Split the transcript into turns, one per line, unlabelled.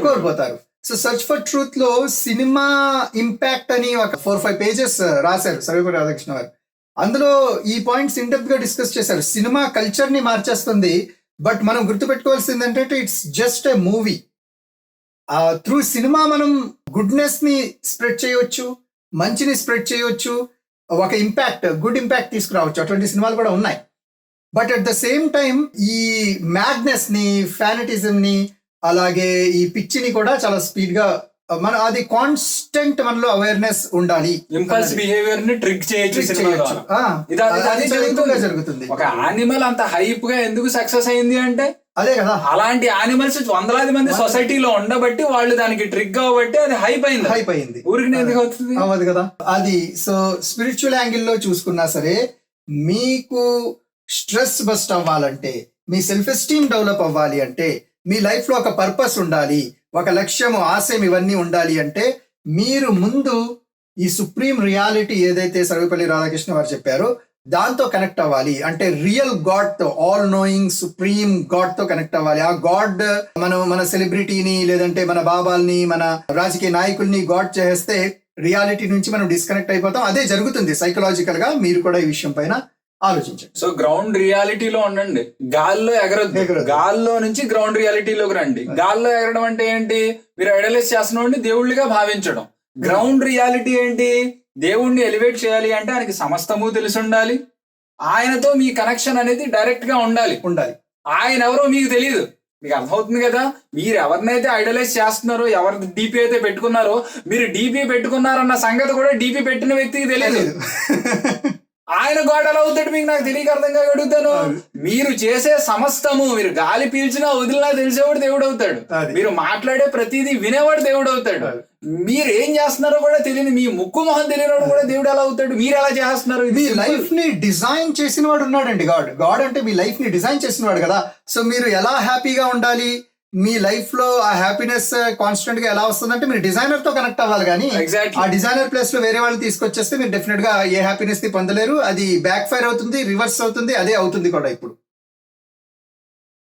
కోల్పోతారు
so search for ట్రూత్లో cinema impact అని ఒక ఫోర్ ఫైవ్ పేజెస్ రాశారు సర్వేపల్లి రాధాకృష్ణ గారు. అందులో ఈ పాయింట్స్ ఇంటెప్త్గా డిస్కస్ చేశారు. సినిమా కల్చర్ని మార్చేస్తుంది. బట్ మనం గుర్తుపెట్టుకోవాల్సింది ఏంటంటే it's just a movie through cinema మనం గుడ్నెస్ని స్ప్రెడ్ చేయవచ్చు మంచిని స్ప్రెడ్ చేయవచ్చు ఒక ఇంపాక్ట్ గుడ్ ఇంపాక్ట్ తీసుకురావచ్చు. అటువంటి సినిమాలు కూడా ఉన్నాయి. But at the same time ఈ మ్యాడ్నెస్ని ఫ్యానటిజం ని అలాగే ఈ పిచ్చిని కూడా చాలా స్పీడ్గా మన అది కాన్స్టెంట్ మనలో అవేర్నెస్ ఉండాలి.
ఇంపల్స్ బిహేవియర్ని ట్రిక్ చేయొచ్చు
ఎక్కువగా
జరుగుతుంది. ఒక యానిమల్ అంత హైప్గా ఎందుకు సక్సెస్ అయింది అంటే
అదే కదా.
అలాంటి యానిమల్స్ వందలాది మంది సొసైటీలో ఉండబట్టి వాళ్ళు దానికి ట్రిక్ కాబట్టి అది హైప్ అయింది.
హైప్ అయింది.
ఊరికి ఎందుకు అవుతుంది
అవ్వదు కదా. అది సో స్పిరిచువల్ యాంగిల్లో చూసుకున్నా సరే మీకు స్ట్రెస్ బస్ట్ అవ్వాలంటే మీ సెల్ఫ్ ఎస్టీమ్ డెవలప్ అవ్వాలి అంటే మీ లైఫ్లో ఒక పర్పస్ ఉండాలి ఒక లక్ష్యము ఆశయం ఇవన్నీ ఉండాలి అంటే మీరు ముందు ఈ సుప్రీం రియాలిటీ ఏదైతే సర్వేపల్లి రాధాకృష్ణ వారు చెప్పారో దాంతో కనెక్ట్ అవ్వాలి. అంటే రియల్ గాడ్తో ఆల్ నోయింగ్ సుప్రీం గాడ్తో కనెక్ట్ అవ్వాలి. ఆ గాడ్ మనం మన సెలబ్రిటీని లేదంటే మన బాబాల్ని మన రాజకీయ నాయకుల్ని గాడ్ చేస్తే రియాలిటీ నుంచి మనం డిస్కనెక్ట్ అయిపోతాం. అదే జరుగుతుంది. సైకలాజికల్గా మీరు కూడా ఈ విషయం పైన ఆలోచించండి.
సో గ్రౌండ్ రియాలిటీలో ఉండండి. గాల్లో ఎగరొద్దు. గాల్లో నుంచి గ్రౌండ్ రియాలిటీలోకి రండి. గాల్లో ఎగరడం అంటే ఏంటి? మీరు ఐడలైజ్ చేస్తున్న దేవుళ్ళుగా భావించడం. గ్రౌండ్ రియాలిటీ ఏంటి? దేవుణ్ణి ఎలివేట్ చేయాలి అంటే ఆయనకి సమస్తము తెలిసి ఉండాలి. ఆయనతో మీ కనెక్షన్ అనేది డైరెక్ట్గా ఉండాలి.
ఉండాలి.
ఆయన ఎవరో మీకు తెలియదు మీకు అర్థమవుతుంది కదా? మీరు ఎవరినైతే ఐడలైజ్ చేస్తున్నారో ఎవరి డీపీ అయితే పెట్టుకున్నారో మీరు డీపీ పెట్టుకున్నారన్న సంగతి కూడా డీపీ పెట్టిన వ్యక్తికి తెలియదు ఆయన గోడ ఎలా అవుతాడు మీకు నాకు తెలియక అర్థం కాక అడుగుతాను మీరు చేసే సమస్తము మీరు గాలి పీల్చినా వదిలినా తెలిసేవాడు దేవుడు అవుతాడు. మీరు మాట్లాడే ప్రతిదీ వినేవాడు దేవుడు అవుతాడు. మీరు ఏం చేస్తున్నారో కూడా తెలియని మీ ముక్కు మొహం తెలియనివాడు కూడా దేవుడు ఎలా అవుతాడు? మీరు ఎలా చేస్తున్నారు? ఇది
మీ. లైఫ్ని డిజైన్ చేసిన వాడు ఉన్నాడండి గాడ్. గాడ్ అంటే మీ లైఫ్ని డిజైన్ చేసిన వాడు కదా. సో మీరు ఎలా హ్యాపీగా ఉండాలి? మీ లైఫ్లో ఆ హ్యాపీనెస్ కాన్స్టెంట్గా ఎలా వస్తుందంటే మీరు డిజైనర్తో కనెక్ట్ అవ్వాలి కానీ. ఆ డిజైనర్ ప్లేస్లో వేరే వాళ్ళు తీసుకొచ్చేస్తే మీరు డెఫినెట్గా ఏ హ్యాపీనెస్ని పొందలేరు అది బ్యాక్ ఫైర్ అవుతుంది రివర్స్ అవుతుంది అదే అవుతుంది కూడా ఇప్పుడు